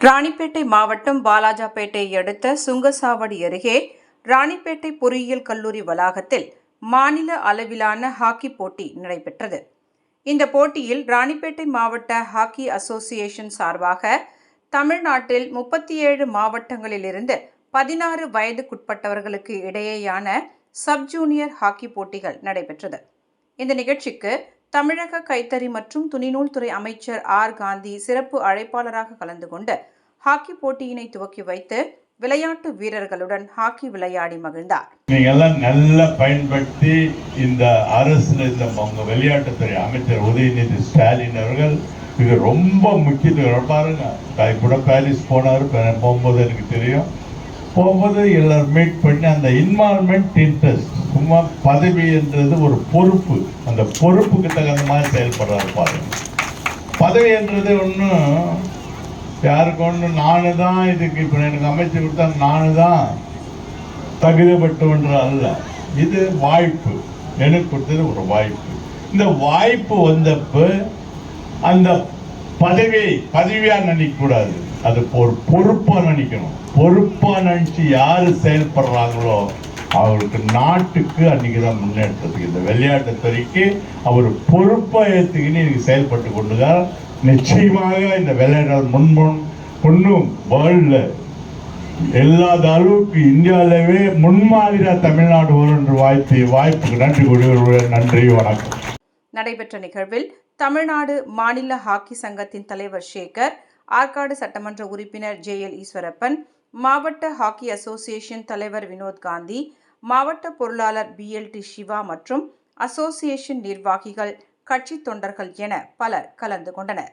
ராணிப்பேட்டை மாவட்டம் பாலாஜாப்பேட்டையை அடுத்த சுங்கசாவடி அருகே ராணிப்பேட்டை பொறியியல் கல்லூரி வளாகத்தில் மாநில அளவிலான ஹாக்கி போட்டி நடைபெற்றது. இந்த போட்டியில் ராணிப்பேட்டை மாவட்ட ஹாக்கி அசோசியேஷன் சார்பாக தமிழ்நாட்டில் முப்பத்தி ஏழு மாவட்டங்களிலிருந்து பதினாறு வயதுக்குட்பட்டவர்களுக்கு இடையேயான சப் ஜூனியர் ஹாக்கி போட்டிகள் நடைபெற்றது. இந்த நிகழ்ச்சிக்கு தமிழக கைத்தறி மற்றும் துணிநூல் துறை அமைச்சர் ஆர். காந்தி சிறப்பு அழைப்பாளராக கலந்து கொண்டு ஹாக்கி போட்டியினை துவக்கி வைத்து விளையாட்டு வீரர்களுடன் ஹாக்கி விளையாடி மகிழ்ந்தார். நீங்க எல்லாம் நல்லா பயன்படுத்தி இந்த அரசு இந்த உங்க விளையாட்டுத்துறை அமைச்சர் உதயநிதி ஸ்டாலின் அவர்கள் இது ரொம்ப முக்கியத்துவம். பாருங்க கூட பாரிஸ் போனாரு போகும்போது எனக்கு தெரியும். போகும்போது எல்லோரும் மீட் பண்ணி அந்த இன்வால்மெண்ட் இன்ட்ரெஸ்ட் சும்மா பதவி என்றது ஒரு பொறுப்பு. அந்த பொறுப்புக்கு தகுந்த மாதிரி செயல்படுறாரு பாருங்க. பதவி என்றது ஒன்றும் யாருக்கு ஒன்று நானு தான் இதுக்கு இப்போ எனக்கு அமைச்சு கொடுத்தா நானு தான் தகுதிப்பட்டவன்ற அல்ல. இது வாய்ப்பு. எனக்கு கொடுத்தது ஒரு வாய்ப்பு. இந்த வாய்ப்பு வந்தப்போ அந்த பதவி பதவியாக நினைக்கக்கூடாது. அது ஒரு பொறுப்பாக நினைக்கணும். பொறுப்பாக நினச்சி யார் செயல்படுறாங்களோ அவருக்கு நாட்டுக்கு அன்றைக்கி தான் முன்னேற்றத்துக்கு இந்த விளையாட்டு துறைக்கு அவர் பொறுப்பாக ஏத்துக்கின்னு இன்றைக்கி செயல்பட்டு கொண்டுதான் நிச்சயமாக இந்த விளையாட்டு முன்முன் இன்னும் வேர்ல்டில் எல்லாத அளவுக்கு இந்தியாவிலவே முன்மாதிரியா தமிழ்நாடு வரும் என்று வாய்ப்பு வாய்ப்புக்கு நன்றி கூடிய நன்றி வணக்கம். நடைபெற்ற நிகழ்வில் தமிழ்நாடு மாநில ஹாக்கி சங்கத்தின் தலைவர் சேகர் ஆற்காடு சட்டமன்ற உறுப்பினர் ஜே எல் ஈஸ்வரப்பன் மாவட்ட ஹாக்கி அசோசியேஷன் தலைவர் வினோத் காந்தி மாவட்ட பொருளாளர் பி எல் டி சிவா மற்றும் அசோசியேஷன் நிர்வாகிகள் கட்சி தொண்டர்கள் என பலர் கலந்து கொண்டனர்.